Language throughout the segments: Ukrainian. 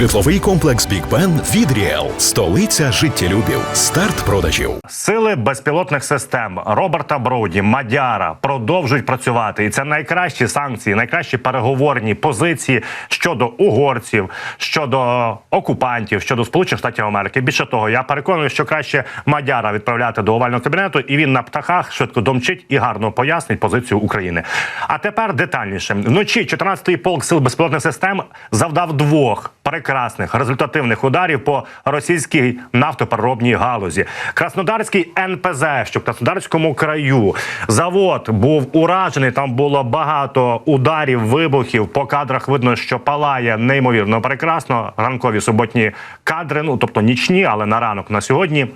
Житловий комплекс Бік Бен від Ріел. Столиця життєлюбів. Старт продажів. Сили безпілотних систем Роберта Броуді, Мадяра продовжують працювати, і це найкращі санкції, найкращі переговорні позиції щодо угорців, щодо окупантів, щодо Сполучених Штатів Америки. Більше того, я переконаний, що краще Мадяра відправляти до овального кабінету, і він на птахах швидко домчить і гарно пояснить позицію України. А тепер детальніше вночі 14-й полк сил безпілотних систем завдав двох прекрасних результативних ударів по російській нафтопереробній галузі. Краснодарський НПЗ, що в Краснодарському краю завод був уражений. Там було багато ударів, вибухів. По кадрах видно, що палає неймовірно прекрасно. Ранкові суботні кадри, ну тобто нічні, але на ранок на сьогодні.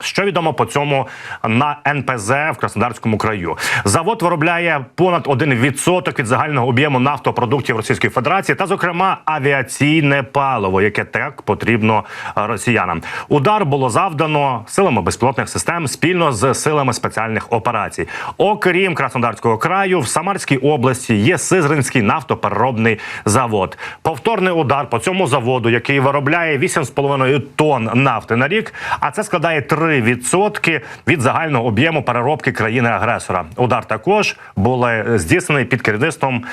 Що відомо по цьому на НПЗ в Краснодарському краю? Завод виробляє понад 1% від загального об'єму нафтопродуктів Російської Федерації, та, зокрема, авіаційне паливо, яке так потрібно е, росіянам. Удар було завдано силами безпілотних систем спільно з силами спеціальних операцій. Окрім Краснодарського краю, в Самарській області є Сизринський нафтопереробний завод. Повторний удар по цьому заводу, який виробляє 8,5 тонн нафти на рік, а це складає 3% від загального об'єму переробки країни-агресора. Удар також був здійснений під керівництвом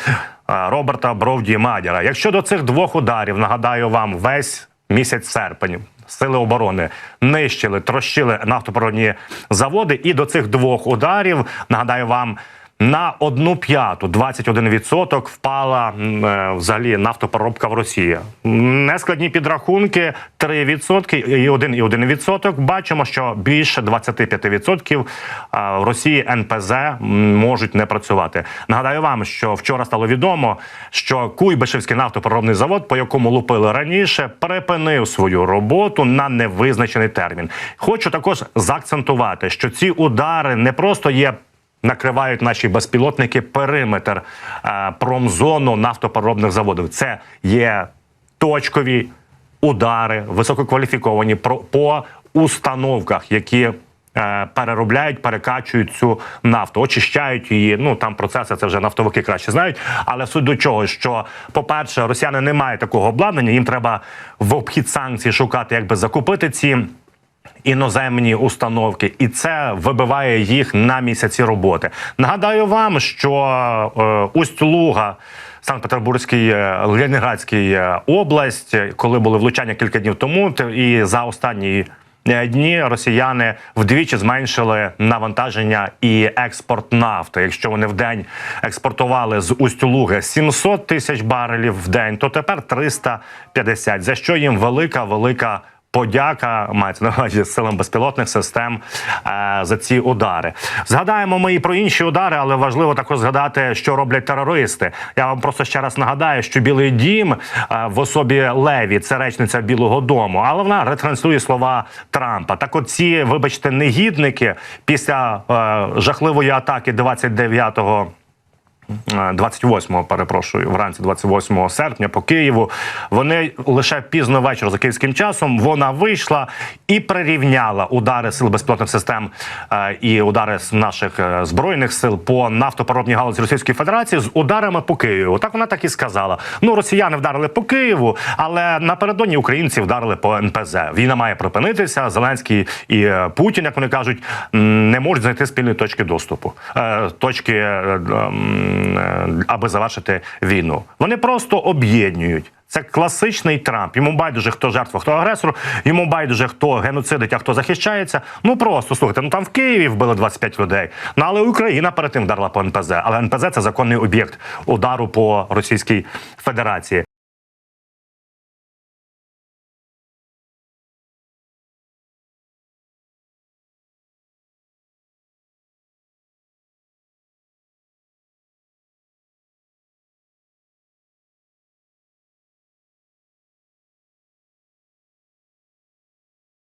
е, Роберта Бровді Мадіра. Якщо до цих двох ударів нагадаю вам весь місяць серпень. Сили оборони нищили, трощили нафтопереробні заводи, і до цих двох ударів нагадаю вам. На одну п'яту 21% впала е, взагалі нафтопереробка в Росії. Нескладні підрахунки 3% і 1,1%. Бачимо, що більше 25% а, в Росії НПЗ можуть не працювати. Нагадаю вам, що вчора стало відомо, що Куйбишевський нафтопереробний завод, по якому лупили раніше, припинив свою роботу на невизначений термін. Хочу також заакцентувати, що ці удари не просто є накривають наші безпілотники периметр е, промзону нафтопереробних заводів. Це є точкові удари, висококваліфіковані по установках, які. е, Переробляють, перекачують цю нафту, очищають її. Ну там процеси це вже нафтовики краще знають. Але суть до чого, що по-перше, росіяни не мають такого обладнання. Їм треба в обхід санкцій шукати, як би закупити ці іноземні установки, і це вибиває їх на місяці роботи. Нагадаю вам, що е, Усть-Луга. Санкт-Петербурзький, е, Ленінградський е, область, коли були влучання кілька днів тому, і за останні дні росіяни вдвічі зменшили навантаження і експорт нафти. Якщо вони в день експортували з Усть-Луги 700 тисяч барелів в день, то тепер 350, за що їм велика велика. Подяка мається на увазі силам безпілотних систем е, за ці удари. Згадаємо ми і про інші удари, але важливо також згадати, що роблять терористи. Я вам просто ще раз нагадаю, що Білий Дім е, в особі Леві це речниця Білого Дому, але вона ретранслює слова Трампа. Так, от ці, вибачте, негідники після е, жахливої атаки 29 28-го, перепрошую, вранці 28 серпня по Києву. Вони лише пізно ввечері за київським часом вона вийшла і прирівняла удари сил безпілотних систем е, і удари наших е, збройних сил по нафтопереробній галузі Російської Федерації з ударами по Києву. Так вона так і сказала. Ну, росіяни вдарили по Києву, але напередодні українці вдарили по НПЗ. Війна має припинитися. Зеленський і е, Путін, як вони кажуть, не можуть знайти спільної точки доступу, е, точки, е, е, аби завершити війну. Вони просто об'єднують. Це класичний Трамп. Йому байдуже, хто жертва, хто агресор. Йому байдуже, хто геноцидить, а хто захищається. Ну просто слухайте. Ну там в Києві вбили 25 людей. Ну але Україна перед тим вдарила по НПЗ. Але НПЗ це законний об'єкт удару по Російській Федерації.